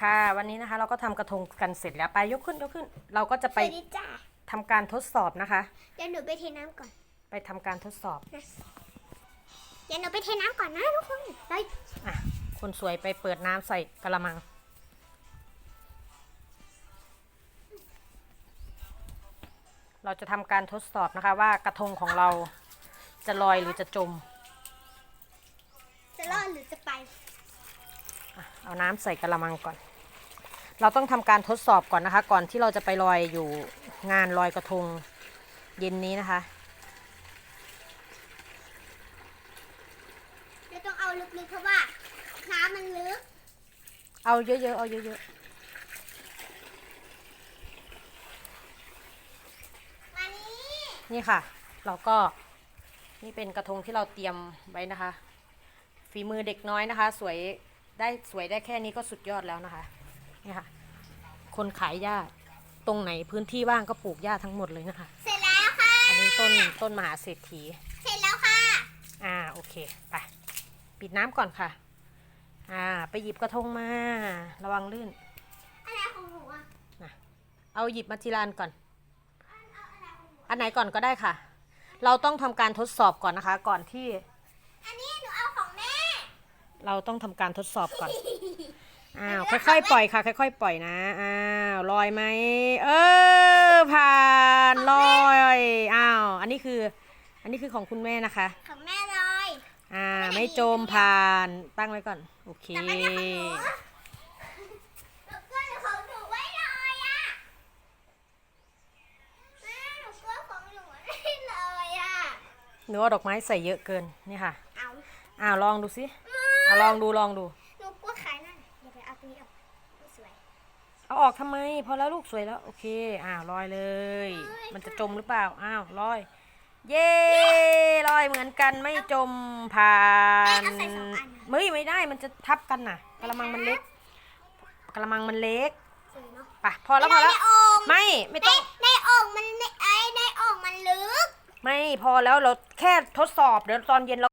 ค่ะ วันนี้นะคะเราก็ทำกระทงกันเสร็จแล้วไปยกขึ้นยกขึ้น เราก็จะสไปวัสดีจ้าทำการทดสอบนะคะ เดี๋ยวหนูไปเทน้ำก่อนไปทำการทดสอบ นะเดี๋ยวหนูไปเทน้ำก่อนนะทุกคนไปอะคนสวยไปเปิดน้ำใส่กระมัง เราจะทำการทดสอบนะคะว่ากระทงของเราจะลอยหรือจะจมจะรอดหรือจะไป อะเอาน้ำใส่กระมังก่อน เราต้องทำการทดสอบก่อนนะคะ ก่อนที่เราจะไปลอยอยู่งานลอยกระทงเย็นนี้นะคะ เราต้องเอาลึกๆเพราะว่าน้ำมันลึก เอาเยอะๆ เอาเยอะมานี่ๆ นี่ค่ะ เราก็นี่เป็นกระทงที่เราเตรียมไว้นะคะ ฝีมือเด็กน้อยนะคะ สวยได้สวยได้แค่นี้ก็สุดยอดแล้วนะคะ นี่ค่ะ คนขายหญ้าตรงไหนพื้นที่ว่างก็ปลูกหญ้าทั้งหมดเลยนะคะ เสร็จแล้วค่ะ อันนี้ต้นต้นมหาเศรษฐี เสร็จแล้วค่ะ อ่าโอเคไปปิดน้ำก่อนค่ะ อ่า ไปหยิบกระทงมา ระวังลื่น อะไรของหนูอะเอาหยิบมาทีละอันก่อนเอาอะไรของหนูอันไหนก่อนก็ได้ค่ะ เราต้องทำการทดสอบก่อนนะคะ ก่อนที่อันนี้หนูเอาของแม่ เราต้องทำการทดสอบก่อน อ้าวค่อยๆปล่อยค่ะ ค่อยๆปล่อยนะอ้าวลอยไหมเออผ่านลอยอ้าวอันนี้คือ อันนี้คือของคุณแม่นะคะ ของแม่เลยอ่าไม่จมผ่านตั้งไว้ก่อนโอเค แต่ไม่ใช่ของหนูหนูกลัวของหนูไว้เลยอะแม่หนูกลัวของหนูไว้เลยอะหนูเอาดอกไม้ใส่เยอะเกินนี่ค่ะเอาอ้าวลองดูสิอ่าลองดูลองดู หนูกลัวขายนั่น เดี๋ยวไปเอาตัวนี้ออกไม่สวย เอาออกทำไม พอแล้วลูกสวยแล้ว โอเค อ้าวลอยเลยมันจะจมหรือเปล่า อ้าวลอย เย้ลอยเหมือนกันไม่จมผ่านไม่ไม่ได้มันจะทับกันน่ะกระมังมันเล็กกระมังมันเล็กสวยเนาะไปพอแล้วพอแล้ว ในโอ่งไม่ไม่ในต้อง ในโอ่งมันในไอ้ในโอ่งมันลึก ไม่พอแล้วเราแค่ทดสอบเดี๋ยวตอนเย็นเรา